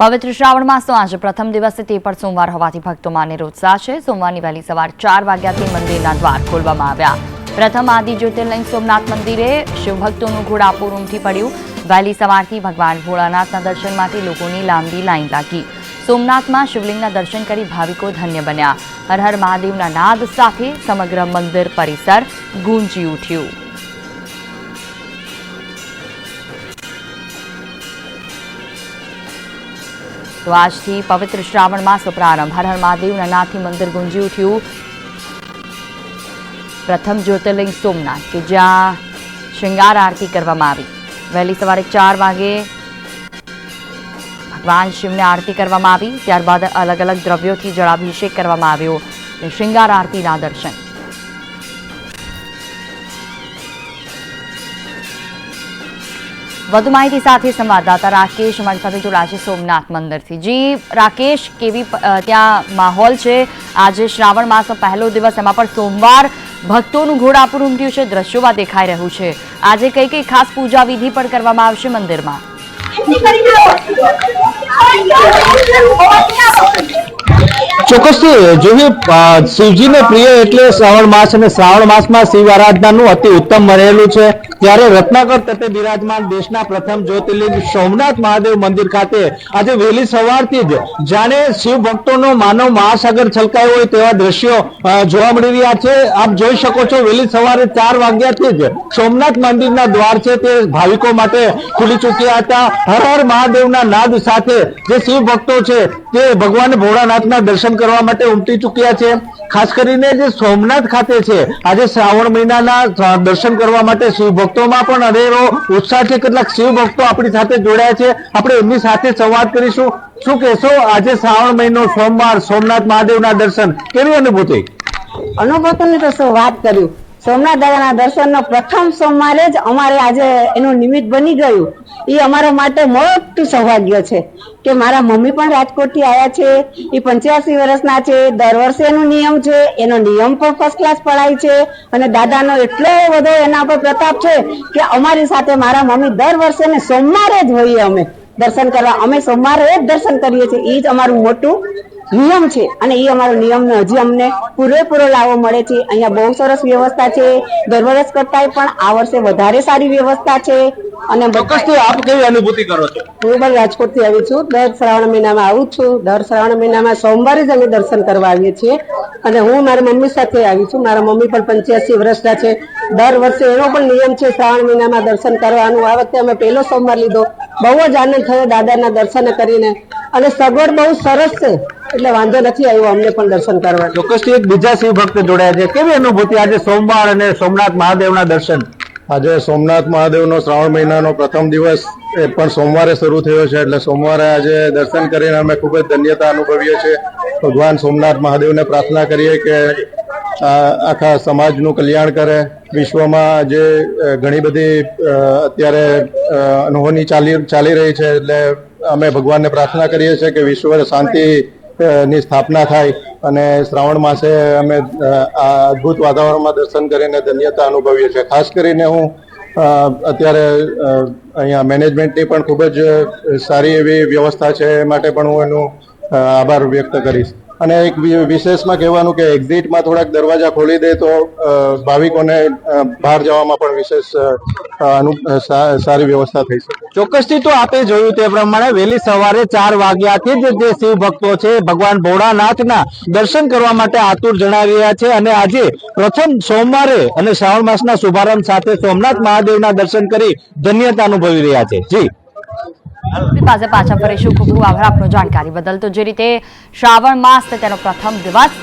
પવિત્ર શ્રાવણ માસનો આજે પ્રથમ દિવસે તે પણ સોમવાર હોવાથી ભક્તોમાં અનેરો ઉત્સાહ છે. સોમવારની વહેલી સવાર ચાર વાગ્યાથી મંદિરના દ્વાર ખોલવામાં આવ્યા. પ્રથમ આદિ જ્યોતિર્લિંગ સોમનાથ મંદિરે શિવભક્તોનું ઘોડાપુર ઉમટી પડ્યું. વહેલી સવારથી ભગવાન ભોળાનાથના દર્શન માટે લોકોની લાંબી લાઈન લાગી. સોમનાથમાં શિવલિંગના દર્શન કરી ભાવિકો ધન્ય બન્યા. હર હર મહાદેવના નાદ સાથે સમગ્ર મંદિર પરિસર ગુંજી ઉઠ્યું. તો આજથી પવિત્ર શ્રાવણ માસનો પ્રારંભ. હર મહાદેવના નાથી મંદિર ગુંજી ઉઠ્યું. પ્રથમ જ્યોતિર્લિંગ સોમનાથ, કે જ્યાં શૃંગાર આરતી કરવામાં આવી. વહેલી સવારે ચાર વાગે ભગવાન શિવને આરતી કરવામાં આવી. ત્યારબાદ અલગ અલગ દ્રવ્યોથી જળાભિષેક કરવામાં આવ્યો. અને શૃંગાર આરતીના દર્શન. વધુ માહિતી સાથે સંવાદદાતા રાકેશ અમારી સાથે જોડાશે સોમનાથ મંદિરથી. જી, રાકેશ, કેવી ત્યાં માહોલ છે? આજે શ્રાવણ માસનો પહેલો દિવસ, એમાં પણ સોમવાર ભક્તોનું ઘોડાપુર ઉમટ્યું છે. દ્રશ્યોમાં દેખાઈ રહ્યું છે. આજે કઈ કઈ ખાસ પૂજા વિધિ પણ કરવામાં આવશે મંદિરમાં? ચોક્કસથી જોઈએ શિવજીને પ્રિય એટલે શ્રાવણ માસ અને શ્રાવણ માસમાં શિવ આરાધનાનું અતિ ઉત્તમ બનેલું છે. ત્યારે રત્નાકર તટે બિરાજમાન દેશના પ્રથમ જ્યોતિર્લિંગ સોમનાથ મહાદેવ મંદિર ખાતે આજે વહેલી સવારથી જ જાણે શિવ ભક્તોનો માનવ મહાસાગર છલકાયો હોય તેવા દ્રશ્યો જોવા મળી રહ્યા છે. આપ જોઈ શકો છો, વહેલી સવારે ચાર વાગ્યાથી જ સોમનાથ મંદિરના દ્વાર છે તે ભાવિકો માટે ખુલી ચૂક્યા હતા. હર હર મહાદેવના નાદ સાથે જે શિવ ભક્તો છે તે ભગવાન ભોળાનાથના દર્શન કરવા માટે ઉમટી ચૂક્યા છે. ખાસ કરીને જે સોમનાથ ખાતે છે, આજે શ્રાવણ મહિનાના દર્શન કરવા માટે શિવ ભક્તોમાં પણ અનેરો ઉત્સાહ છે. કેટલાક શિવ ભક્તો આપણી સાથે જોડાયા છે. આપણે એમની સાથે સંવાદ કરીશું. શું કહેશો? આજે શ્રાવણ મહિનો, સોમવાર, સોમનાથ મહાદેવના દર્શન. કેવી અનુભૂતિ? અનુભવની તો શું વાત કર્યું સોમનાથ દાદાના દર્શનનો પ્રથમ સોમવારે જ અમારે આજે એનું નિમિત્ત બની ગયું. એ અમારા માટે મોટું સૌભાગ્ય છે કે મારા મમ્મી પણ રાજકોટથી આવ્યા છે. એ પંચ્યાસી વર્ષના છે. દર વર્ષે એનો નિયમ છે. એનો નિયમ પણ ફર્સ્ટ ક્લાસ પડાય છે. અને દાદાનો એટલો બધો એના પર પ્રતાપ છે કે અમારી સાથે મારા મમ્મી દર વર્ષે ને સોમવારે જ હોઈએ અમે. દર્શન કરવા. અમે સોમવારે જ દર્શન કરીએ છીએ. એ જ અમારું મોટું નિયમ છે. અને એ અમારો નિયમ હજી અમને પૂરેપૂરો લાવો મળે છે. અહીંયા બહુ સરસ વ્યવસ્થા છે. દર વર્ષ કરતાંય પણ આ વર્ષે વધારે સારી વ્યવસ્થા છે. અને ચોક્કસથી આપ કેવી અનુભૂતિ કરો છો? હું પણ રાજકોટથી આવી છું. દર શ્રાવણ મહિનામાં આવું છું. દર શ્રાવણ મહિનામાં સોમવારે જ અમે દર્શન કરવા આવીએ છીએ. અને હું મારી મમ્મી સાથે આવી છું. મારા મમ્મી પણ પંચ્યાસી વર્ષના છે. દર વર્ષે એનો પણ નિયમ છે શ્રાવણ મહિનામાં દર્શન કરવાનું. આ વખતે અમે પહેલો સોમવાર લીધો. બહુ જ આનંદ થયો દાદાના દર્શન કરીને. અને સગવડ બહુ સરસ છે. એટલે વાંધો નથી આવ્યો અમને પણ દર્શન કરવા. ચોક્કસથી એક બીજા શિવ ભક્ત જોડાયા છે. કેવી અનુભૂતિ આજે સોમવાર અને સોમનાથ મહાદેવના દર્શન? આજે સોમનાથ મહાદેવનો શ્રાવણ મહિનાનો પ્રથમ દિવસ એ પણ સોમવારે શરૂ થયો છે એટલે સોમવારે આજે દર્શન કરીને અમે ખૂબ જ ધન્યતા અનુભવીએ છીએ. ભગવાન સોમનાથ મહાદેવને પ્રાર્થના કરીએ કે આખા સમાજનું કલ્યાણ કરે. વિશ્વમાં જે ઘણી બધી અત્યારે અનહોની ચાલી ચાલી રહી છે એટલે અમે ભગવાનને પ્રાર્થના કરીએ છીએ કે વિશ્વ શાંતિ ની સ્થાપના થાય અને શ્રાવણ માસે અમે આ અદ્ભુત વાતાવરણમાં દર્શન કરીને ધન્યતા અનુભવીએ છીએ. ખાસ કરીને હું અત્યારે અહીંયા મેનેજમેન્ટની પણ ખૂબ જ સારી એવી વ્યવસ્થા છે એ માટે પણ હું એનો આભાર વ્યક્ત કરીશ. અને એક વિશેષમાં કહેવાનું કે એક્ઝિટમાં થોડાક દરવાજા ખોલી દે તો ભાવિકોને બહાર જવામાં પણ વિશેષ સારી વ્યવસ્થા થઈ શકે. ચોક્કસથી તો આપે જોયું તે પ્રમાણે વહેલી સવારે ચાર વાગ્યાથી જ જે શિવ ભક્તો છે, ભગવાન ભોળાનાથના દર્શન કરવા માટે આતુર જણાવી રહ્યા છે અને આજે પ્રથમ સોમવારે અને શ્રાવણ માસના શુભારંભ સાથે સોમનાથ મહાદેવના દર્શન કરી ધન્યતા અનુભવી રહ્યા છે. જી. આપણી પાસે પાછા ફરીશું. ખૂબ ખૂબ આભાર આપનો જાણકારી બદલ. તો જે રીતે શ્રાવણ માસ તેનો પ્રથમ દિવસ